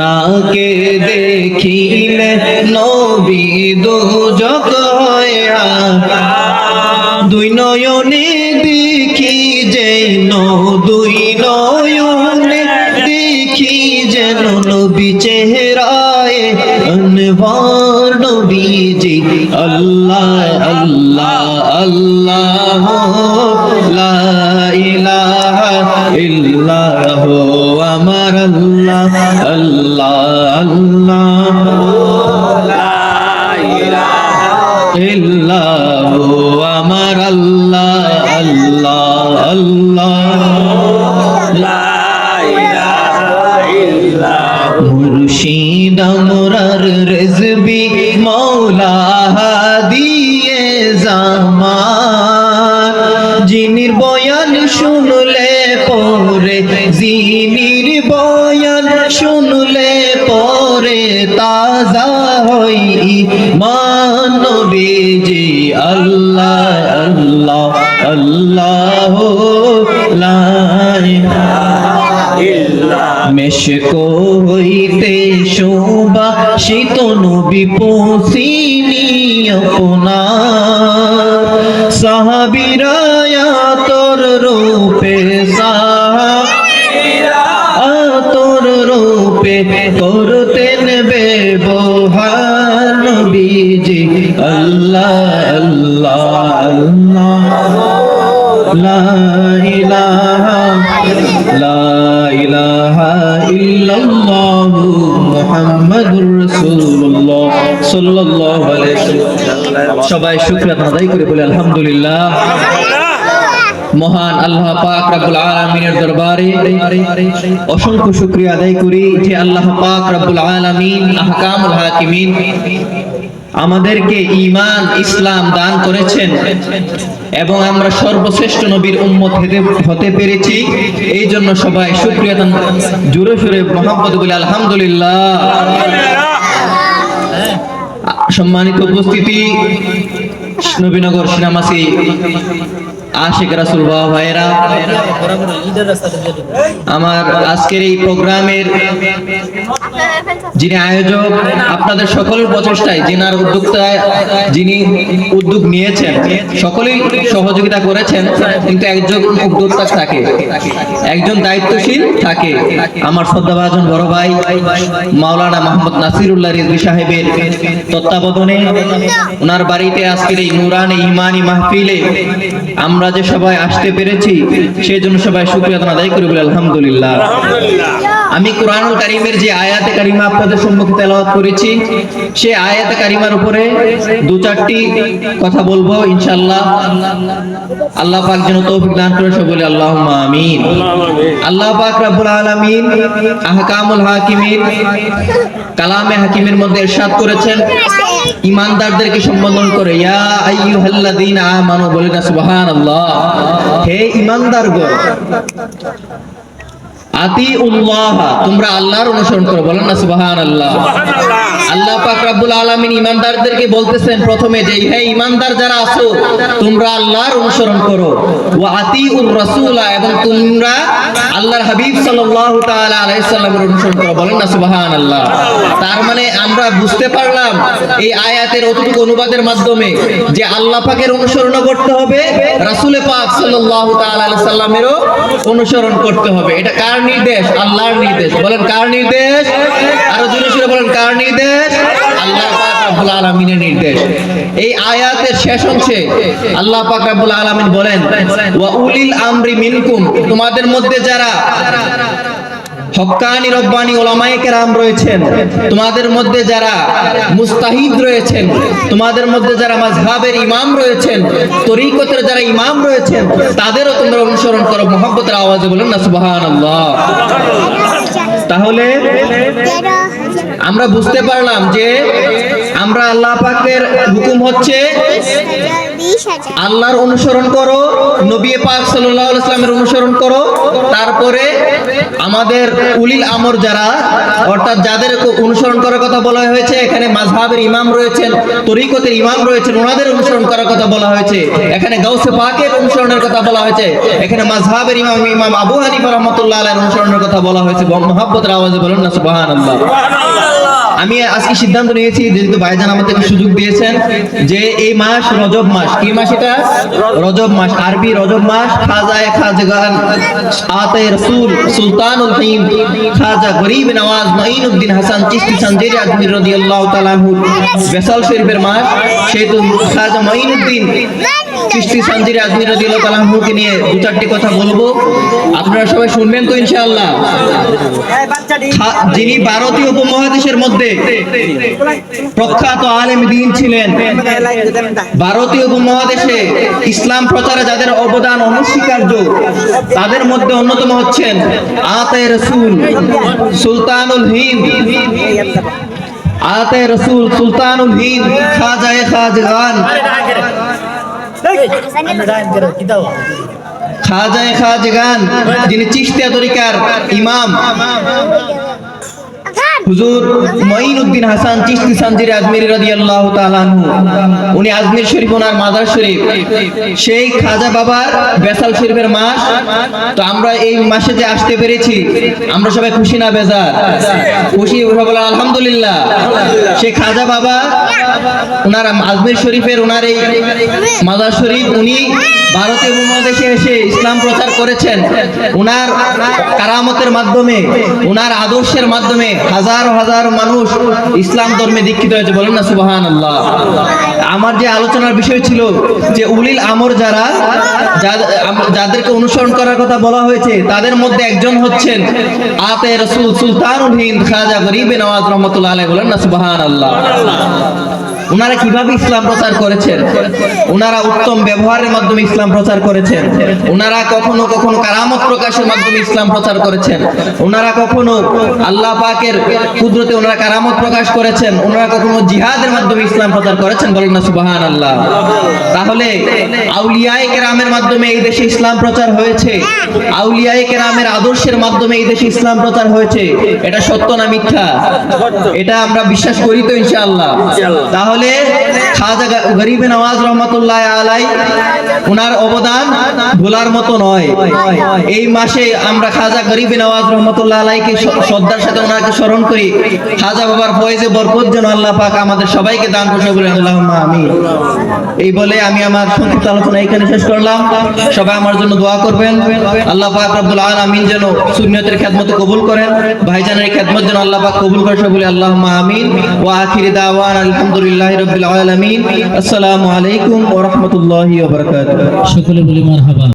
নাকে দেখিলে নবী দুজক দুই নয়নে দেখি যেন, দুই নয়নে দেখি যেন নবী চেহারায় অনবার নবীজি। আল্লাহ আল্লাহ আল্লাহ, লা ইলাহা ইল্লাহ আমার আল্লাহ। আল্লাহ আল্লাহ। আমার আল্লাহ আল্লাহ আল্লাহ। মুর্শিদ আমরার রেজবি মেশকো হইতে শোভাষিত নবী পৌঁছিনি আপনার। সাহাবিরায়া তোর রূপে সাহা তোর রূপে করতেন ব্যবহার নবীজি। আল্লাহ আল্লাহ আল্লাহ সবাই শুকরিয়া আদায় করে বলে, আলহামদুলিল্লাহ। মহান আল্লাহ পাক রব্বুল আলামিনের দরবারে অসংখ্য শুকরিয়া আদায় করি যে আল্লাহ পাক রব্বুল আলামিন আমাদেরকে ইমান ইসলাম দান করেছেন এবং আমরা সর্বশ্রেষ্ঠ নবীর উম্মত হতে হতে পেরেছি। এই জন্য সবাই শুকরিয়া জুড়ে সোরে মোহাম্মদ বলে, আলহামদুলিল্লাহ। সম্মানিত উপস্থিতি, নবীনগর সিনামাসি আশেখ রাসুল, বাবা ভাইয়েরা, আমার আজকের এই প্রোগ্রামের যিনি আয়োজক, আপনাদের সকলের প্রচেষ্টায়, যিনার উদ্যোক্তায় যিনি উদ্যোগ নিয়েছেন, সকলেই সহযোগিতা করেছেন, কিন্তু একজন উদ্যোক্তা থাকে, একজন দায়িত্বশীল থাকে। আমার শ্রদ্ধাভাজন বড় ভাই, মাওলানা মোহাম্মদ নাসিরুল্লাহ রিজভি সাহেবের তত্ত্বাবধানে, ওনার বাড়িতে আজকের এই নুরানি ইমানি মাহফিলে আমরা যে সবাই আসতে পেরেছি সেই জন্য সবাই শুক্রিয়া আদায় করি বলে আলহামদুলিল্লাহ। আমি কোরআনুল কারিমের যে আয়াত কারিমা আপনাদের সম্মুখে তেলাওয়াত করেছি, সেই আয়াতে কারিমার উপরে দু চারটি কথা বলব ইনশাআল্লাহ। আল্লাহ পাক যেন তৌফিক দান করে সব বলে আল্লাহুম্মা আমিন। আল্লাহ পাক রব্বুল আলামিন আহকামুল হাকিমিন কালামে হাকিমের মধ্যে ইরশাদ করেছেন। ইমানদারদেরকে সম্বোধন করে, ইয়া আইয়ুহাল্লাযীনা আমানু, বলে না, সুবহানাল্লাহ। হে ইমানদারগণ আতি উল্লাহ তোমরা আল্লাহর অনুসরণ করো বলেন না সুবাহান আল্লাহ আল্লাহ পাক রাব্বুল আলামিন ইমানদারদেরকে বলতেছেন প্রথমে যে হে ইমানদার যারা আছো তোমরা আল্লাহর অনুসরণ করো। ওয়া রাসূলা এবং তোমরা আল্লাহর হাবিব সাল্লাল্লাহু তাআলা আলাইহি সাল্লামের অনুসরণ করো বলেন না তার মানে আমরা বুঝতে পারলাম এই আয়াতের অতটুকু অনুবাদের মাধ্যমে যে আল্লাহ পাকের অনুসরণ করতে হবে রাসূলে পাক সাল্লাল্লাহু তাআলা আলাইহি সাল্লামেরও অনুসরণ করতে হবে। এটা কার নির্দেশ? আল্লাহর নির্দেশ। বলেন কার নির্দেশ? আরও জোরে সুরে বলেন, কার নির্দেশ? আল্লাহ রব্বুল নির্দেশ। এই আয়াতের শেষ অংশে আল্লাহ বলেন উলিল তোমাদের মধ্যে যারা হক্কানি রব্বানি ওলামায়ে কেরাম রয়েছেন। তোমাদের মধ্যে যারা মুস্তাহিদ রয়েছেন তোমাদের মধ্যে যারা মাঝহাবের ইমাম রয়েছেন তরিকতের যারা ইমাম রয়েছেন তাদেরও তোমরা অনুসরণ করো মহব্বতের আওয়াজে বলেন না সুবহানাল্লাহ। তাহলে আমরা বুঝতে পারলাম যে আমরা আল্লাহ পাকের হুকুম হচ্ছে আল্লাহর অনুসরণ করো, নবী পাক সাল্লামের অনুসরণ করো, তারপরে আমাদের উলিল আমর যারা, অর্থাৎ যাদের অনুসরণ করার কথা বলা হয়েছে, এখানে মাযহাবের ইমাম রয়েছেন, তরিকতের ইমাম রয়েছেন, ওনাদের অনুসরণ করার কথা বলা হয়েছে, এখানে গাউসে পাকের অনুসরণের কথা বলা হয়েছে, এখানে মাযহাবের ইমাম ইমাম আবু হানিফা রাহমাতুল্লাহ আলাইহির অনুসরণের কথা বলা হয়েছে, মহাব্বতের আওয়াজে বলুন না, সুবহানাল্লাহ। আমি আজকে সিদ্ধান্ত নিয়েছি, যেহেতু ভাইজান আমাদেরকে সুযোগ দিয়েছেন, যে এই মাস রজব মাস, কি মাস এটা? রজব মাস, আরবি রজব মাস খাজায়ে খাজগান আতে রসুল সুলতানুল হিন্দ খাজা গরিব নওয়াজ মঈনুদ্দিন হাসান চিশতি সঞ্জেরি আজমির রাদিয়াল্লাহু তাআলা বেসাল শরীফের মাস সেহেতু খাজা মঈনুদ্দিন চিশতি সঞ্জেরি আজমির তাআলা আনহুকে নিয়ে দু চারটি কথা বলব। আপনারা সবাই শুনবেন তো ইনশাআল্লাহ। যিনি ভারতীয় উপমহাদেশের মধ্যে প্রখ্যাত আলেম দিন ছিলেন ভারতীয় উপমহাদেশে ইসলাম প্রচারে যাদের অবদান অনস্বীকার্য তাদের মধ্যে অন্যতম হচ্ছেন আতে রসুল সুলতানুল হিন্দ। আতে রসুল সুলতানুল হিন্দ খাজায়ে খাজগান। খাজায়ে যিনি চিশতিয়া তরিকার ইমাম। হুজুর হাসান সানজির আজমিরি উনি আজমির শরীফ ওনার মাজার শরীফ। সেই খাজা বাবার বেসাল শরীফের মাস। তো আমরা এই মাসে যে আসতে পেরেছি, আমরা সবাই খুশি না বেজার? খুশি বলে আলহামদুলিল্লাহ। সেই খাজা বাবা ওনার আজমির শরীফের ওনার এই মাজার শরীফ, উনি ভারতীয় উপমহাদেশে এসে ইসলাম প্রচার করেছেন। ওনার কারামতের মাধ্যমে, ওনার আদর্শের মাধ্যমে হাজার হাজার মানুষ ইসলাম ধর্মে দীক্ষিত হয়েছে। বলেন না সুবাহান আল্লাহ আমার যে আলোচনার বিষয় ছিল যে উলিল আমর যারা যাদেরকে অনুসরণ করার কথা বলা হয়েছে, তাদের মধ্যে একজন হচ্ছেন আতে রসুল সুলতানুল হিন্দ খাজা গরিবে নওয়াজ রহমতুল্লাহ আলাইহি বলেন না সুবাহান আল্লাহ ওনারা কীভাবে ইসলাম প্রচার করেছেন? ওনারা উত্তম ব্যবহারের মাধ্যমে ইসলাম প্রচার করেছেন। ওনারা কখনো কখনো কারামত প্রকাশের মাধ্যমে ইসলাম প্রচার করেছেন। ওনারা কখনো আল্লাহ পাকের কুদরতে ওনারা কারামত প্রকাশ করেছেন। ওনারা কখনো জিহাদের মাধ্যমে ইসলাম প্রচার করেছেন বলেন না সুবাহান আল্লাহ তাহলে আউলিয়ায়ে কেরামের মাধ্যমে এই দেশে ইসলাম প্রচার হয়েছে? আউলিয়ায়ে কেরামের আদর্শের মাধ্যমে এই দেশে ইসলাম প্রচার হয়েছে? এটা সত্য না মিথ্যা? এটা আমরা বিশ্বাস করি তো ইনশাআল্লাহ। তাহলে খাজা গ- গরিবে নওয়াজ রহমতুল্লাহ আলাই ওনার অবদান ভোলার মতো নয়। এই মাসে আমরা খাজা গরিবে নওয়াজ রহমতুল্লাহ আলাইকে শ্রদ্ধার সাথে ওনাকে স্মরণ করি। খাজা বাবার ফয়েজে বরকত যেন আল্লাহ পাক আমাদের সবাইকে দান করছে আল্লাহ আমি এই বলে আমি আমার সংক্ষিপ্ত আলোচনা এখানে শেষ করলাম। সবাই আমার জন্য দোয়া করবেন। আল্লাহ পাক রব্বুল আলামিন যেন সুন্নতের খেদমত কবুল করেন, ভাইজানের খেদমত যেন আল্লাহ পাক কবুল করে বলে আল্লাহ আমিন। ওয়া আখিরি দাওয়ান, আলহামদুলিল্লাহি। আলামিন। আসসালামু আলাইকুম ওরহমতুল্লাহ সকলে বলি মারহাবা।